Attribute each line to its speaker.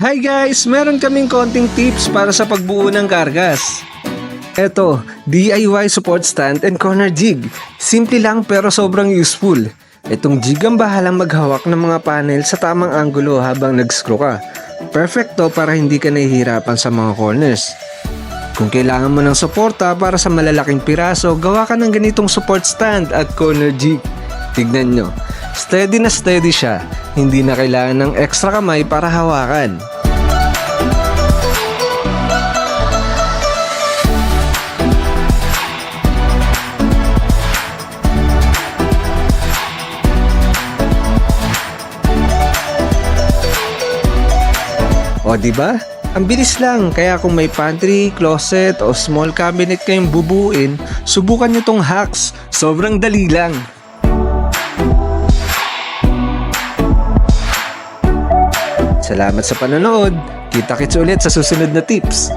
Speaker 1: Hi guys! Meron kaming konting tips para sa pagbuo ng kargas. Eto, DIY support stand and corner jig. Simple lang pero sobrang useful. Itong jig ang bahalang maghawak ng mga panel sa tamang anggulo habang nag-screw ka. Perfect to para hindi ka nahihirapan sa mga corners. Kung kailangan mo ng suporta para sa malalaking piraso, gawa ka ng ganitong support stand at corner jig. Tignan nyo, steady na steady siya. Hindi na kailangan ng extra kamay para hawakan. O di ba? Ang bilis lang, kaya kung may pantry, closet o small cabinet kayong bubuin, subukan nyo tong hacks. Sobrang dali lang. Salamat sa panonood. Kita-kits ulit sa susunod na tips.